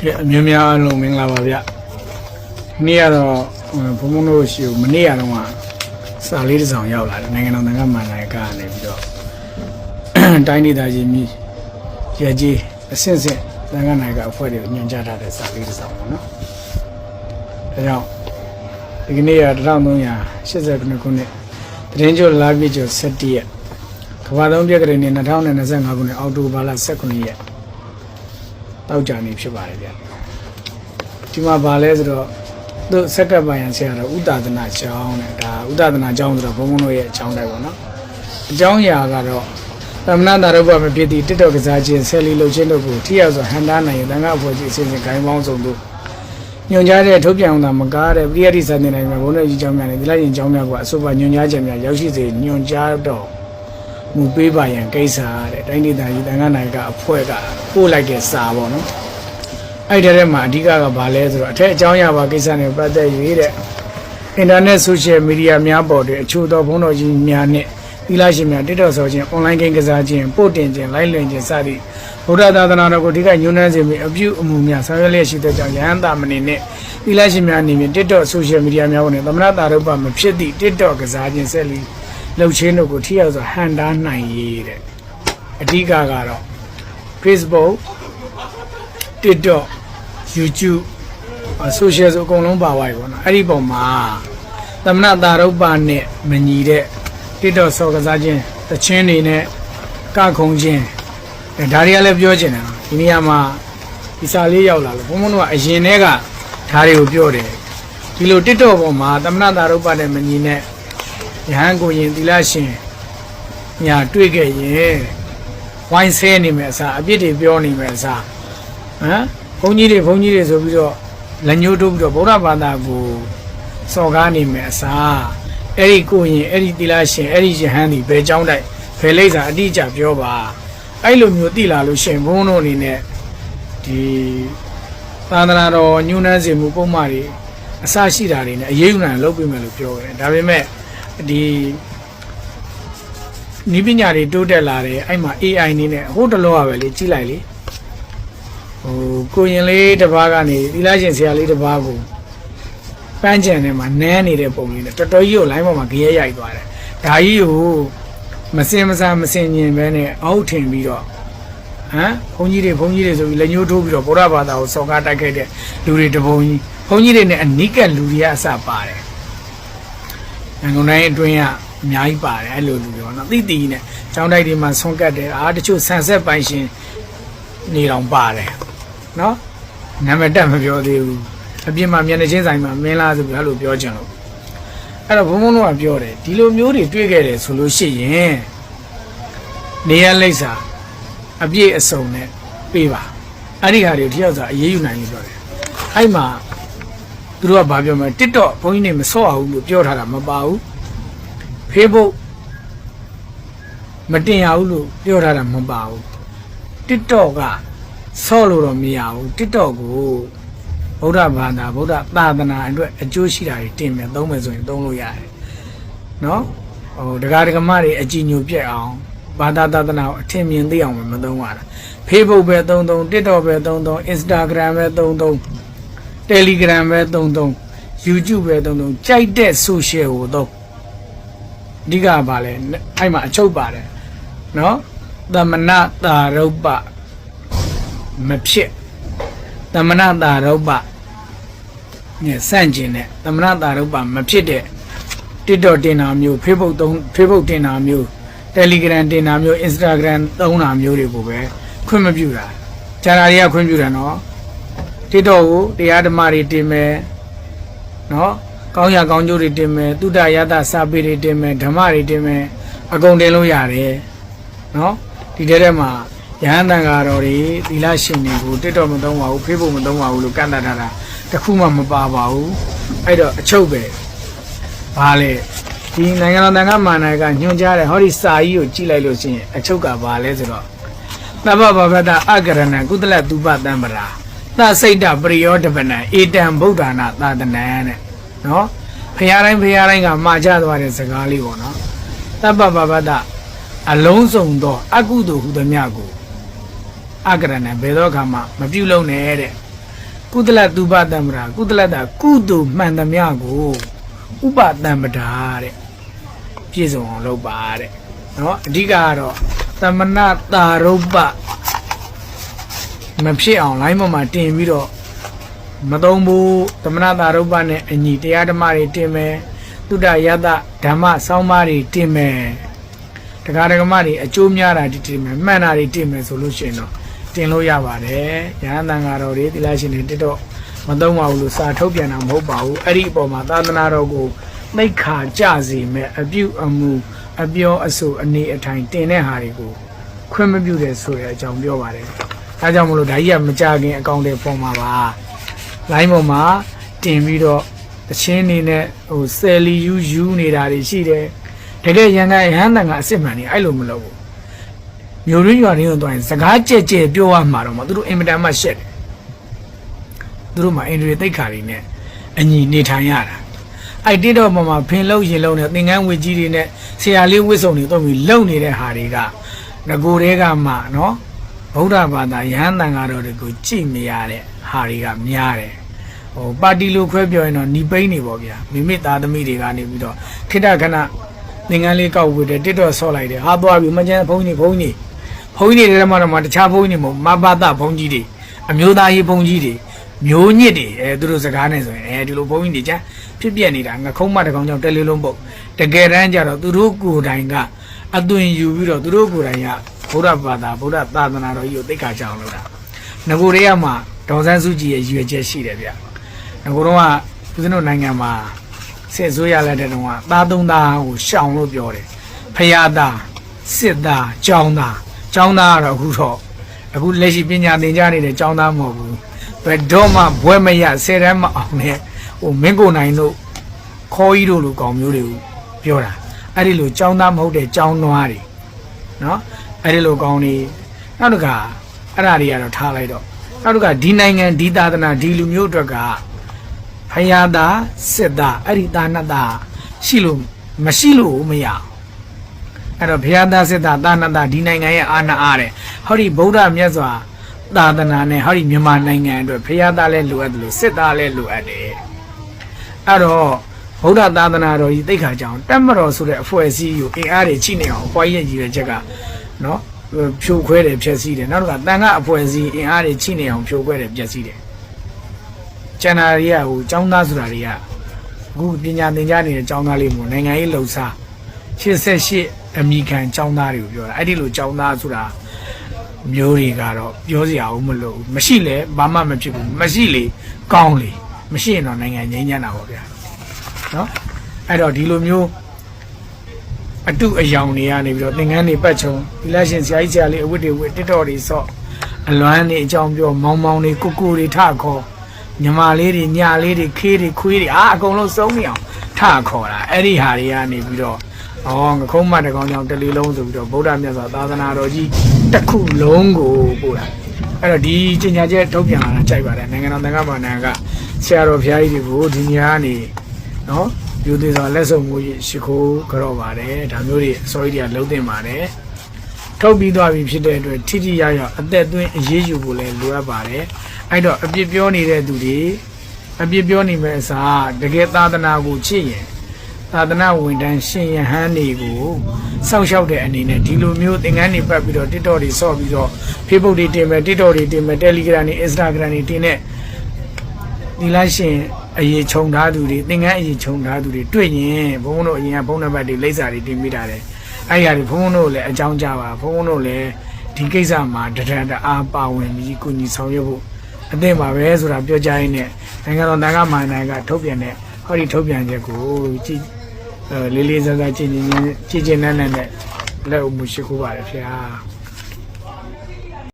ကဲအမျိုးများအားလုံးမင်္ဂလာပါဗျနေ့ကတော့ဘုံဘုံတို့ရှိကိုမနေ့ကတော့စာလေးတစ်စောင်ရောက်လာတယ်နိုင်ငံတော်သံဃာ့မန္တန်ကနေပြီးတော့တိုင်းဒေသကြီးမြည်ရကြီးအဆင့်ဆင့်သံဃာနိုင်ကအဖွဲ့တွေကိုညွှန်ကြားထားတဲ့စာလေးတစ်စောင်ပေါ့နော်ဒါကြောင့်ဒီကနေ့က1389ခုနှစ်တရင်ကျော်လာပြည့်ကျော်17ရက်ကမ္ဘာသုံးပြက်ကလေးနဲ့2025ခုနှစ်အောက်တိုဘာလ18ရက် တောက်ကြနေဖြစ်ပါတယ်ဗျဒီမှာဗာလဲဆိုတော့သူစက်ကပ်ပိုင်းဆရာတော်ဥဒသနာကျောင်းတဲ့ဒါဥဒသနာကျောင်းဆိုတော့ဘုံဘုံတို့ရဲ့အကျောင်းတိုက်ပေါ့နော်အကျောင်းရာကတော့သမဏတာရုပ္ပမဖြစ်သည့်တစ်တော်ကစားခြင်းဆယ်လီလှုပ်ခြင်းတို့ကိုထိရောက်စွာဟန်တာနိုင်တန်ခါအဖွဲ့ကြီးအစဉ်စဉ်ဂိုင်းပေါင်းစုံတို့ညွန်ကြားတဲ့ထုတ်ပြန်အောင်သာမကားတဲ့ပြိယတိစတဲ့နိုင်မှာဘုန်းတော်ကြီးကျောင်းများနဲ့ဒီလိုက်ရင်ကျောင်းများကအဆိုပါညွန်ကြားခြင်းများရောက်ရှိစေညွန်ကြားတော့ မူပေးပါရန်ကိစ္စတဲ့တိုင်းဒေသကြီးတန်ခါနိုင်ကအဖွဲ့ကပို့လိုက်တဲ့စာပေါ့နော်အဲ့ဒီထဲမှာအဓိကကဘာလဲဆိုတော့အထက်အကြောင်းအရာပါကိစ္စနဲ့ပတ်သက်၍တဲ့အင်တာနက်ဆိုရှယ်မီဒီယာများပေါ်တွင်အချို့သောဘုန်းတော်ကြီးများနှင့်သီလရှင်များတိတော်ဆောခြင်းအွန်လိုင်းဂိမ်းကစားခြင်းပို့တင်ခြင်းလိုက်လွင်ခြင်းစသည့်ဗုဒ္ဓသာသနာတော်ကိုအဓိကညွှန်းနှန်းစေပြီးအပြုအမူများဆောင်ရွက်လျက်ရှိတဲ့ကြောင့်ယဟန်တာမဏိနှင့်သီလရှင်များအနေဖြင့်တိတော်ဆိုရှယ်မီဒီယာများပေါ်တွင်သမဏတာရုပ္ပမဖြစ်သည့်တိတော်ကစားခြင်းဆက်လီ လှုပ်ခြင်းတို့ကိုထိရောက်စွာဟန်တားနိုင်ရတဲ့အဓိကကတော့ Facebook TikTok YouTube ဆိုရှယ်ဆိုအကုန်လုံးပါသွားပြီပေါ့နော်အဲ့ဒီပုံမှာသမဏတာရုပ်ပါနဲ့မညီတဲ့ TikTok ဆော့ကစားခြင်းတချင်းတွေနဲ့ကခုံခြင်းအဲဒါတွေကလည်းပြောချင်တယ်နော်ဒီနေရာမှာဒီစာလေးရောက်လာလို့ဘုံဘုံတို့ကအရင်တည်းကဒါတွေကိုပြောတယ်ဒီလို TikTok ပေါ်မှာသမဏတာရုပ်ပါနဲ့မညီနဲ့ ရဟန်းကိုရင်သီလရှင်ညာတွေ့ခဲ့ရင်ဝိုင်းဆဲနေမယ်အစားအပြစ်တွေပြောနေမယ်အစားဟမ်ဘုန်းကြီးတွေဘုန်းကြီးတွေဆိုပြီးတော့လက်ညှိုးတိုးပြီးတော့ဗုဒ္ဓဘာသာကိုစော်ကားနေမယ်အစားအဲ့ဒီကိုရင်အဲ့ဒီသီလရှင်အဲ့ဒီရဟန်းတွေဘယ်ကြောင်းတိုက်ဘယ်လိမ့်စာအတိအကျပြောပါအဲ့လိုမျိုးသိလာလို့ရှင်ဘုန်းတို့အနေနဲ့ဒီသာသနာတော်ညှိုးနှမ်းစေမှုပုံမှန်တွေအစရှိတာတွေနဲ့အရေးယူနိုင်လောက်ပြင်မယ်လို့ပြောတယ်ဒါပေမဲ့ ဒီနီးပညာတွေတိုးတက်လာတယ်အဲ့မှာ AI နေနဲ့ဟိုတလောကပဲလေကြီးလိုက်လေဟိုကိုရင်လေးတစ်ပါးကနေသီလရှင်ဆရာလေးတစ်ပါးကိုပန်းကြံထဲမှာနန်းနေတဲ့ပုံလေးနဲ့တော်တော်ကြီးကိုလိုင်းပေါ်မှာကြရဲရိုက်သွားတယ်။ဒါကြီးကိုမစင်မစားမစင်ញင်ပဲနဲ့အောက်ထင်ပြီးတော့ဟမ်ဘုန်းကြီးတွေဘုန်းကြီးတွေဆိုပြီးလက်ညှိုးထိုးပြီးတော့ဗုဒ္ဓဘာသာကိုစော်ကားတိုက်ခိုက်တဲ့လူတွေတပုံကြီးဘုန်းကြီးတွေနဲ့အနိကလူတွေကအစပါတယ်။ ငုံတိုင်းအတွင်းကအများကြီးပါတယ်အဲ့လိုလူတွေပေါ့နော်။တိတိနဲ့ကျောင်းတိုက်တွေမှာဆွန့်ကတ်တယ်အားတချို့ဆန်ဆက်ပိုင်ရှင်နေတော်ပါတယ်။နော်နာမည်တက်မပြောသေးဘူးအပြင်မှာမျက်နှာချင်းဆိုင်မှာမင်းလားဆိုပြီးအဲ့လိုပြောကြလို့အဲ့တော့ဘုံဘုံတို့ကပြောတယ်ဒီလိုမျိုးတွေတွေ့ခဲ့တယ်ဆိုလို့ရှိရင်နေရလိမ့်စာအပြည့်အစုံနဲ့ပေးပါအဲ့ဒီဟာတွေတယောက်စာအေးအေးယူနိုင်လို့ပြောတယ်အဲ့မှာ သူတို့ကဘာပြောမလဲ TikTok ဘုန်းကြီးနေမစော့အောင်လို့ပြောထားတာမပါဘူး Facebook မတင်ရဘူးလို့ပြောထားတာမပါဘူး TikTok ကဆော့လို့တော့မရဘူး TikTok ကိုဗုဒ္ဓဘာသာဗုဒ္ဓသာသနာအတွက်အကျိုးရှိတာတွေတင်မယ်သုံးမယ်ဆိုရင်သုံးလို့ရတယ်နော်ဟိုဒကာဒကမတွေအကြည်ညိုပြက်အောင်ဘာသာသာသနာကိုအထင်မြင်သိအောင်မသုံးရတာ Facebook ပဲသုံးသုံး TikTok ပဲသုံးသုံး Instagram ပဲသုံးသုံး Telegram ပဲသုံးသုံး YouTube ပဲသုံးသုံးကြိုက်တဲ့ social ကိုသုံးအဓိကကဘာလဲအဲ့မှာအချုပ်ပါတယ်နော်သမဏတာရုပ္ပမဖြစ်သမဏတာရုပ္ပညစန့်ကျင်တဲ့သမဏတာရုပ္ပမဖြစ်တဲ့ TikTok တင်တာမျိုး Facebook သုံး Facebook တင်တာမျိုး Telegram တင်တာမျိုး Instagram သုံးတာမျိုးတွေကိုပဲခွင့်မပြုတာဂျာနာတွေကခွင့်ပြုတယ်နော် TikTok ကိုတရားဓမ္မတွေတင်မယ်နော်ကောင်းရကောင်းကျိုးတွေတင်မယ်တုဒ္ဒရတစာပေတွေတင်မယ်ဓမ္မတွေတင်မယ်အကုန်တင်လို့ရတယ်နော်ဒီထဲထဲမှာရဟန်းတန်ဃာတော်တွေသီလရှင်တွေကိုတစ်တော်မသုံးပါဘူးဖေးဖို့မသုံးပါဘူးလို့ကန့်တတ်ထားတာတစ်ခုမှမပါပါဘူးအဲ့တော့အချုပ်ပဲဘာလဲဒီနိုင်ငံတော်တန်ခါမာနာကညွှန်ကြားတယ်ဟောဒီစာကြီးကိုကြည့်လိုက်လို့ရှိရင်အချုပ်ကဘာလဲဆိုတော့သဗ္ဗဗဗတအကရဏကုသလတုပတံပရာ သစိတ်တပရိယောတပနံဧတံဗုဒ္ဓနာသာသနံတဲ့နော်ဖရာတိုင်းဖရာတိုင်းကမှာကြသွားတဲ့စကားလေးပေါ့နော်သဗ္ဗဗဗတအလုံးစုံသော အကုသိုလ်ဟုသမျှကိုအကရဏံဘယ်တော့ခါမှမပြုတ်လုံးနဲ့တဲ့ကုသလတုပတံပရာကုသလတာကုသိုလ်မှန်သမျှကိုဥပတံပတာတဲ့ပြည့်စုံအောင်လုပ်ပါတဲ့နော်အဓိကကတော့သမဏတာရုပ္ပ မဖြစ်အောင်လိုင်းပေါ်မှာတင်ပြီးတော့မသုံးဘူးသမဏတာရုပ္ပနဲ့အညီတရားဓမ္မတွေတင်မယ်တုဒ္ဒယတဓမ္မစောင်းမတွေတင်မယ်တရားဓမ္မတွေအကျိုးများတာတွေတင်မယ်မှန်တာတွေတင်မယ်ဆိုလို့ရှိရင်တော့တင်လို့ရပါတယ်ရဟန်းတန်ဃာတော်တွေသီလရှင်တွေတက်တော့မသုံးပါဘူးလို့စာထုတ်ပြန်တာမဟုတ်ပါဘူးအဲ့ဒီအပေါ်မှာသာသနာတော်ကိုသိက္ခာကြစေမဲ့အပြုအမူအပြောအဆိုအနေအထိုင်တင်တဲ့ဟာတွေကိုခွင့်မပြုတဲ့ဆိုတဲ့အကြောင်းပြောပါတယ် ဒါကြောင့်မလို့ဒါကြီးကမကြခင်အကောင့်တွေပေါ်မှာပါလိုင်းပေါ်မှာတင်ပြီးတော့တချင်းနေနဲ့ဟိုဆယ်လီယူယူနေတာတွေရှိတယ်တကယ်ရန်ကရဟန်းတန်ကအစ်စ်မှန်နေအဲ့လိုမလုပ်ဘူးမျိုးရင်းရွာရင်းကိုသွားရင်စကားကြဲကြဲပြောရမှာတော့မသူတို့အင်မတန်မှရှက်တယ်သူတို့မှာအင်ဒရီသိက္ခာတွေနဲ့အညီနေထိုင်ရတာအဲ့တိတော့ပေါ်မှာဖင်လုံးရင်လုံးနဲ့သင်္ကန်းဝေကြီးတွေနဲ့ဆရာလေးဝစ်စုံတွေတော့ပြီးလုံနေတဲ့ဟာတွေကငကိုတွေကမှနော် ဗုဒ္ဓဘာသာယဟန်တန်ဃာတော်တွေကိုကြည့်မရတဲ့ဟာတွေကများတယ်ဟိုပါတီလိုခွဲပြောရင်တော့ညီပိန်းနေပေါ့ဗျာမိမိသားသမီးတွေကနေပြီးတော့ခိတ္တခဏသင်္ကန်းလေးကောက်ဝေတယ်တစ်တော့ဆော့လိုက်တယ်ဟာသွားပြီမကျန်ဘုန်းကြီးဘုန်းကြီးဘုန်းကြီးတွေထဲမှာတော့မှတခြားဘုန်းကြီးတွေမဟုတ်မဘာသာဘုန်းကြီးတွေအမျိုးသားရေးဘုန်းကြီးတွေမျိုးညစ်တွေအဲသူတို့စကားနဲ့ဆိုရင်အဲဒီလိုဘုန်းကြီးတွေချမ်းဖြစ်ပြနေတာငခုံးမတကောင်ကြောင့်တက်လေးလုံးပုတ်တကယ်တမ်းကျတော့သူတို့ကိုယ်တိုင်ကအသွင်ယူပြီးတော့သူတို့ကိုယ်တိုင်က ဘုရားဘာသာဗုဒ္ဓသာသနာတော်ကြီးကိုသိက္ခာကြအောင်လုပ်တာငကိုတွေကမှဒေါ်စန်းစုကြည်ရဲ့ရည်ရွယ်ချက်ရှိတယ်ဗျငကိုတော့ကဦးဇင်းတို့နိုင်ငံမှာစစ်ဆိုးရလက်တဲ့တုန်းကသားသုံးသားကိုရှောင်လို့ပြောတယ်ဖယားသားစစ်သားကျောင်းသားကျောင်းသားကတော့အခုတော့အခုလက်ရှိပညာသင်ကြားနေတဲ့ကျောင်းသားမဟုတ်ဘူးဘယ်တော့မှဘွဲမရဆယ်တန်းမအောင်နဲ့ဟိုမင်းကိုနိုင်တို့ခေါ်ကြီးတို့လိုကောင်မျိုးတွေကိုပြောတာအဲ့ဒီလိုကျောင်းသားမဟုတ်တဲ့ကျောင်းနွားတွေနော် အဲ့ဒီလိုကောင်တွေနောက်တစ်ခါအဲ့ဒါတွေကတော့ထားလိုက်တော့နောက်တစ်ခါဒီနိုင်ငံဒီသာသနာဒီလူမျိုးအတွက်ကဖယားသားစစ်သားအဲ့ဒီသာနသားရှိလို့မရှိလို့မရအောင်အဲ့တော့ဘုရားသားစစ်သားသာနသားဒီနိုင်ငံရဲ့အာဏာအားတဲ့ဟောဒီဗုဒ္ဓမြတ်စွာသာသနာနဲ့ဟောဒီမြန်မာနိုင်ငံအတွက်ဘုရားသားလည်းလိုအပ်တယ်လို့စစ်သားလည်းလိုအပ်တယ်အဲ့တော့ဗုဒ္ဓသာသနာတော်ကြီးသိက္ခာကြောင်တက်မတော်ဆိုတဲ့အဖွဲ့အစည်းကိုအင်အားတွေချိနေအောင်ဘွားရဲ့ကြီးရဲ့ချက်က နော်ဖြိုခွဲတယ်ဖျက်ဆီးတယ်နောက်တစ်ခါတန်ခါအဖွဲ့အစည်းအင်အားတွေချိနေအောင်ဖြိုခွဲတယ်ဖျက်ဆီးတယ်ကျန်တာတွေကဟိုចောင်းသားဆိုတာတွေကအခုပညာသင်ကြားနေတဲ့ចောင်းသားလေးမျိုးနိုင်ငံရေးလှုပ်ရှား88အမိခံចောင်းသားတွေကိုပြောတာအဲ့ဒီလိုចောင်းသားဆိုတာမျိုးတွေကတော့ပြောစရာဦးမလို့မရှိလဲဘာမှမဖြစ်ဘူးမရှိလေကောင်းလေမရှိရင်တော့နိုင်ငံငြိမ်းချမ်းတာပေါ့ဗျာနော်အဲ့တော့ဒီလိုမျိုး အတုအယောင်တွေကနေပြီးတော့သင်္ကန်းတွေပတ်ချုံဒီလက်ရှင်ဆရာကြီးဆရာလေးအဝတ်တွေဝတ်တစ်တော်တွေဆော့အလွမ်းတွေအကြောင်းပြောမောင်းမောင်းတွေကိုကိုတွေထခေါ်ညီမလေးတွေညာလေးတွေခေးတွေခွေးတွေအာအကုန်လုံးစုံနေအောင်ထခေါ်တာအဲ့ဒီဟာတွေကနေပြီးတော့ဩငခုံးမတကောင်ကြောင့်တလီလုံးဆိုပြီးတော့ဗုဒ္ဓမြတ်စွာသာသနာတော်ကြီးတစ်ခုလုံးကိုပို့တာအဲ့တော့ဒီကျင်ညာချက်ထုတ်ပြန်လာတာကြိုက်ပါတယ်နိုင်ငံတော်သံဃာ့ဘာနာကဆရာတော်ဘုရားကြီးတွေကိုဒီနေရာကနေနော် ယူသေးစွာလက်ဆုံမှုရှိခိုးကြော့ပါတယ်ဒါမျိုးတွေအစောကြီးတွေကလုံးတင်ပါတယ်ထုတ်ပြီးသွားပြီဖြစ်တဲ့အတွက်ထိထိရရအသက်သွင်းအရေးယူဖို့လည်းလိုအပ်ပါတယ်အဲ့တော့အပြစ်ပြောနေတဲ့သူတွေအပြစ်ပြောနေမဲ့အစားတကယ်သာသနာကိုချစ်ရင်သာသနာဝန်ထမ်းရှင်ယဟန်တွေကိုစောင့်ရှောက်တဲ့အနေနဲ့ဒီလိုမျိုးသင်္ကန်းတွေပတ်ပြီးတော့ TikTok တွေဆော့ပြီးတော့ Facebook တွေတင်မယ် TikTok တွေတင်မယ် Telegram တွေ Instagram တွေတင်တဲ့ဒီလိုက်ရှင် အရေးခြုံထားသူတွေသင်္ကန်းအရေးခြုံထားသူတွေတွေ့ရင်ဘုန်းဘုန်းတို့အရင်ကဘုန်းနံပါတ်တွေလိပ်စာတွေတင်မိတာတယ်အဲ့ဒီဟာတွေဘုန်းဘုန်းတို့လည်းအကြောင်းကြားပါဘုန်းဘုန်းတို့လည်းဒီကိစ္စမှာတရံတအားပါဝင်ပြီးကုညီဆောင်ရွက်ဖို့အသင့်ပါပဲဆိုတာပြောကြရင်းနဲ့နိုင်ငံတော်တန်ခါမာနိုင်ကထုတ်ပြန်တဲ့ဟောဒီထုတ်ပြန်ချက်ကိုကြည်အဲလေးလေးစားစားကြည်ကြည်ကြည်ကြည်နန်းနန်းနဲ့လက်အမှုရှိခိုးပါတယ်ဖေဟာ